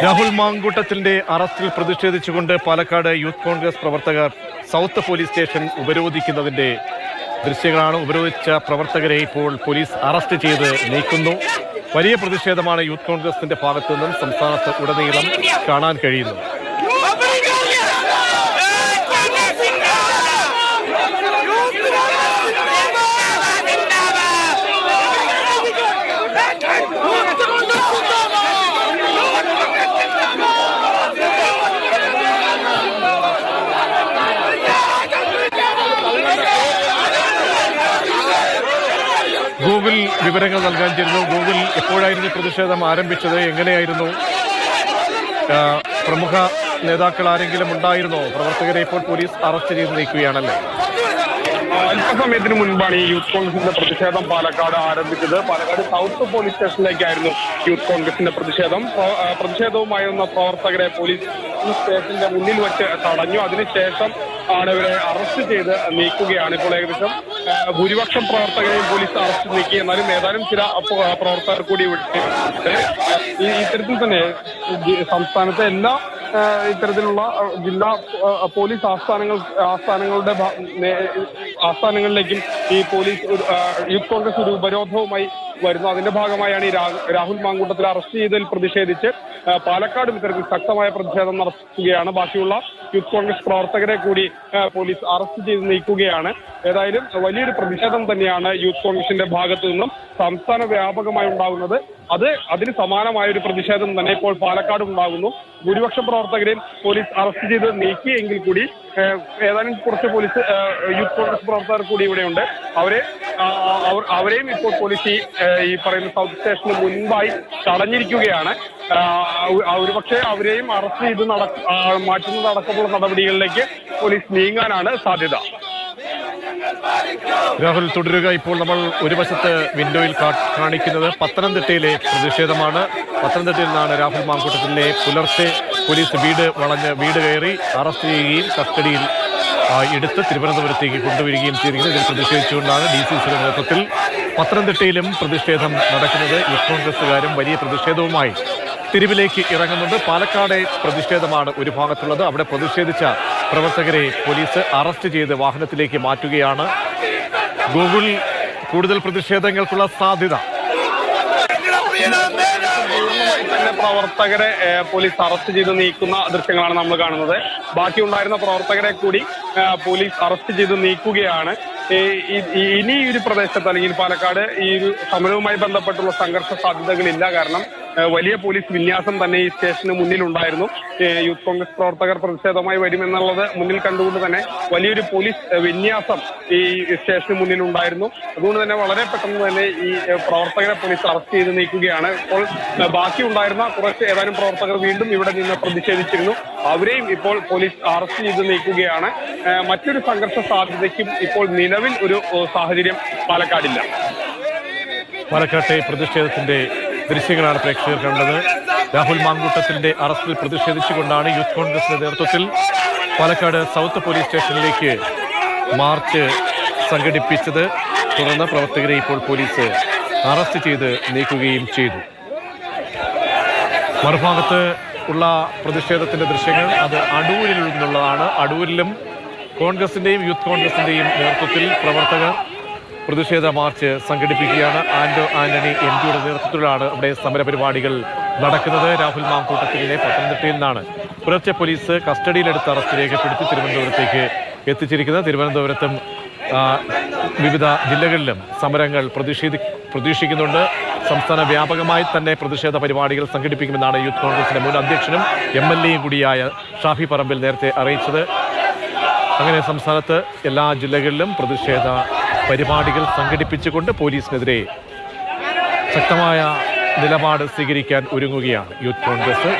രാഹുൽ മാങ്കൂട്ടത്തിന്റെ അറസ്റ്റിൽ പ്രതിഷേധിച്ചുകൊണ്ട് പാലക്കാട് യൂത്ത് കോൺഗ്രസ് പ്രവർത്തകർ south police station ഉപരോധിക്കുന്നതിന്റെ ദൃശ്യങ്ങളാണ് ഉപരോധിച്ച പ്രവർത്തകരെ ഇപ്പോൾ പോലീസ് അറസ്റ്റ് ചെയ്ത് നീക്കുന്നു. വലിയ പ്രതിഷേധമാണ് യൂത്ത് കോൺഗ്രസിന്റെ ഭാഗത്തു നിന്നും സംസ്ഥാനത്ത് ഉടനീളം കാണാൻ കഴിയുന്നത്. ഗൂഗിൾ വിവരങ്ങൾ നൽകാൻ ചേരുന്നു ഗൂഗിൾ എപ്പോഴായിരുന്നു പ്രതിഷേധം ആരംഭിച്ചത്? എങ്ങനെയായിരുന്നു? പ്രമുഖ നേതാക്കൾ ആരെങ്കിലും ഉണ്ടായിരുന്നോ? പ്രവർത്തകരെ ഇപ്പോൾ പോലീസ് അറസ്റ്റ് ചെയ്ത് നീക്കുകയാണല്ലേ? അല്പസമയത്തിന് മുൻപാണ് ഈ യൂത്ത് കോൺഗ്രസിന്റെ പ്രതിഷേധം പാലക്കാട് ആരംഭിച്ചത്. പാലക്കാട് സൗത്ത് പോലീസ് സ്റ്റേഷനിലേക്കായിരുന്നു യൂത്ത് കോൺഗ്രസിന്റെ പ്രതിഷേധം. പ്ര- പ്രതിഷേധവുമായി വന്ന പ്രവർത്തകരെ പോലീസ് സ്റ്റേഷന്റെ മുന്നിൽ വെച്ച് തടഞ്ഞു. അതിനുശേഷം ആണ് ഇവരെ അറസ്റ്റ് ചെയ്ത് നീക്കുകയാണ്. ഇപ്പോൾ ഏകദേശം ഭൂരിപക്ഷം പ്രവർത്തകരെയും പോലീസ് അറസ്റ്റ് നീക്കി. എന്നാലും ഏതാനും ചില പ്രവർത്തകർ കൂടി ഇവിടെ ഇത്തരത്തിൽ തന്നെ സംസ്ഥാനത്തെ എല്ലാ ഇത്തരത്തിലുള്ള ജില്ലാ പോലീസ് ആസ്ഥാനങ്ങൾ ആസ്ഥാനങ്ങളുടെ ആസ്ഥാനങ്ങളിലേക്കും ഈ പോലീസ് യൂത്ത് കോൺഗ്രസ് ഒരു ഉപരോധവുമായി വരുന്നു. അതിന്റെ ഭാഗമായാണ് ഈ രാഹുൽ മാങ്കൂട്ടത്തിൽ അറസ്റ്റ് ചെയ്തതിൽ പ്രതിഷേധിച്ച് പാലക്കാടും ഇത്തരത്തിൽ ശക്തമായ പ്രതിഷേധം നടത്തുകയാണ്. ബാക്കിയുള്ള യൂത്ത് കോൺഗ്രസ് പ്രവർത്തകരെ കൂടി പോലീസ് അറസ്റ്റ് ചെയ്ത് നീക്കുകയാണ്. ഏതായാലും വലിയൊരു പ്രതിഷേധം തന്നെയാണ് യൂത്ത് കോൺഗ്രസിന്റെ ഭാഗത്തു നിന്നും സംസ്ഥാന വ്യാപകമായി ഉണ്ടാകുന്നത്. അത് അതിന് സമാനമായ ഒരു പ്രതിഷേധം തന്നെ ഇപ്പോൾ പാലക്കാട് ഉണ്ടാകുന്നു. ഭൂരിപക്ഷം പ്രവർത്തകരെയും പോലീസ് അറസ്റ്റ് ചെയ്ത് നീക്കിയെങ്കിൽ കൂടി ഏതാനും കുറച്ച് പോലീസ് യൂത്ത് കോൺഗ്രസ് പ്രവർത്തകർ കൂടി ഇവിടെയുണ്ട് അവരെ അവരെയും ഇപ്പോൾ പോലീസ് ഈ പറയുന്ന സൗത്ത് സ്റ്റേഷന് മുൻപായി തടഞ്ഞിരിക്കുകയാണ്. ഒരുപക്ഷെ അവരെയും അറസ്റ്റ് ചെയ്ത് നട മാറ്റുന്നതടക്കമുള്ള നടപടികളിലേക്ക് പോലീസ് നീങ്ങാനാണ് സാധ്യത. രാഹുൽ തുടരുക. ഇപ്പോൾ നമ്മൾ ഒരു വശത്ത് വിൻഡോയിൽ കാണിക്കുന്നത് പത്തനംതിട്ടയിലെ പ്രതിഷേധമാണ്. പത്തനംതിട്ടയിൽ നിന്നാണ് രാഹുൽ മാങ്കൂട്ടത്തിലെ പുലർച്ചെ പോലീസ് വീട് വളഞ്ഞ് വീട് കയറി അറസ്റ്റ് ചെയ്യുകയും കസ്റ്റഡിയിൽ എടുത്ത് തിരുവനന്തപുരത്തേക്ക് കൊണ്ടുവരികയും ചെയ്തിരിക്കുന്നത് ഇതിൽ പ്രതിഷേധിച്ചുകൊണ്ടാണ് ഡി സി സിയുടെ നേതൃത്വത്തിൽ പത്തനംതിട്ടയിലും പ്രതിഷേധം നടക്കുന്നത്. യൂത്ത് കോൺഗ്രസുകാരും വലിയ പ്രതിഷേധവുമായി തിരുവിലേക്ക് ഇറങ്ങുന്നുണ്ട്. പാലക്കാട് പ്രതിഷേധമാണ് ഒരു ഭാഗത്തുള്ളത്. അവിടെ പ്രതിഷേധിച്ച പ്രവർത്തകരെ പോലീസ് അറസ്റ്റ് ചെയ്ത് വാഹനത്തിലേക്ക് മാറ്റുകയാണ്. ഗൂഗിൾ കൂടുതൽ പ്രതിഷേധങ്ങൾക്കുള്ള സാധ്യത. പ്രവർത്തകരെ പോലീസ് അറസ്റ്റ് ചെയ്ത് നീക്കുന്ന ദൃശ്യങ്ങളാണ് നമ്മൾ കാണുന്നത്. ബാക്കി ഉണ്ടായിരുന്ന പ്രവർത്തകരെ കൂടി പോലീസ് അറസ്റ്റ് ചെയ്ത് നീക്കുകയാണ്. ഇനി ഈ ഒരു പ്രദേശത്ത് അല്ലെങ്കിൽ പാലക്കാട് ഈ ഒരു സമരവുമായി ബന്ധപ്പെട്ടുള്ള സംഘർഷ സാധ്യതകളില്ല. കാരണം വലിയ പോലീസ് വിന്യാസം തന്നെ ഈ സ്റ്റേഷന് മുന്നിലുണ്ടായിരുന്നു. യൂത്ത് കോൺഗ്രസ് പ്രവർത്തകർ പ്രതിഷേധമായി വരുമെന്നുള്ളത് മുന്നിൽ കണ്ടുകൊണ്ട് തന്നെ വലിയൊരു പോലീസ് വിന്യാസം ഈ സ്റ്റേഷന് മുന്നിലുണ്ടായിരുന്നു. അതുകൊണ്ട് തന്നെ വളരെ പെട്ടെന്ന് തന്നെ ഈ പ്രവർത്തകരെ പോലീസ് അറസ്റ്റ് ചെയ്ത് നീക്കുകയാണ്. ഇപ്പോൾ ബാക്കി ഉണ്ടായിരുന്ന കുറച്ച് ഏതാനും പ്രവർത്തകർ വീണ്ടും ഇവിടെ നിന്ന് പ്രതിഷേധിച്ചിരുന്നു. അവരെയും ഇപ്പോൾ പോലീസ് അറസ്റ്റ് ചെയ്ത് നീക്കുകയാണ്. മറ്റൊരു സംഘർഷ സാധ്യതയ്ക്കും ഇപ്പോൾ നിലവിൽ ഒരു സാഹചര്യം പാലക്കാടില്ല. പാലക്കാട്ടെ പ്രതിഷേധത്തിന്റെ ദൃശ്യങ്ങളാണ് പ്രേക്ഷകർ കണ്ടത്. രാഹുൽ മാങ്കൂട്ടത്തിന്റെ അറസ്റ്റിൽ പ്രതിഷേധിച്ചുകൊണ്ടാണ് യൂത്ത് കോൺഗ്രസിന്റെ നേതൃത്വത്തിൽ പാലക്കാട് സൗത്ത് പോലീസ് സ്റ്റേഷനിലേക്ക് മാർച്ച് സംഘടിപ്പിച്ചത്. തുടർന്ന് പ്രവർത്തകരെ ഇപ്പോൾ പോലീസ് അറസ്റ്റ് ചെയ്ത് നീക്കുകയും ചെയ്തു. മറുഭാഗത്ത് ഉള്ള പ്രതിഷേധത്തിന്റെ ദൃശ്യങ്ങൾ അത് അടൂരിൽ നിന്നുള്ളതാണ്. അടൂരിലും കോൺഗ്രസിന്റെയും യൂത്ത് കോൺഗ്രസിന്റെയും നേതൃത്വത്തിൽ പ്രവർത്തകർ പ്രതിഷേധ മാർച്ച് സംഘടിപ്പിക്കുകയാണ്. ആന്റോ ആന്റണി എം പിയുടെ നേതൃത്വത്തിലാണ് അവിടെ സമരപരിപാടികൾ നടക്കുന്നത്. രാഹുൽ മാങ്കൂട്ടത്തിലെ പത്തനംതിട്ടയിൽ നിന്നാണ്. പുലർച്ചെ പോലീസ് കസ്റ്റഡിയിലെടുത്ത് അറസ്റ്റ് രേഖപ്പെടുത്തി തിരുവനന്തപുരത്തേക്ക് എത്തിച്ചിരിക്കുന്നത്. തിരുവനന്തപുരത്തും വിവിധ ജില്ലകളിലും സമരങ്ങൾ പ്രതിഷേധി പ്രതീക്ഷിക്കുന്നുണ്ട്. സംസ്ഥാന വ്യാപകമായി തന്നെ പ്രതിഷേധ പരിപാടികൾ സംഘടിപ്പിക്കുമെന്നാണ് യൂത്ത് കോൺഗ്രസിന്റെ മുൻ അധ്യക്ഷനും എം എൽ എയും കൂടിയായ ഷാഫി പറമ്പിൽ നേരത്തെ അറിയിച്ചത്. അങ്ങനെ സംസ്ഥാനത്ത് എല്ലാ ജില്ലകളിലും പ്രതിഷേധ പരിപാടികൾ സംഘടിപ്പിച്ചുകൊണ്ട് പോലീസിനെതിരെ ശക്തമായ നിലപാട് സ്വീകരിക്കാൻ ഒരുങ്ങുകയാണ് യൂത്ത് കോൺഗ്രസ്.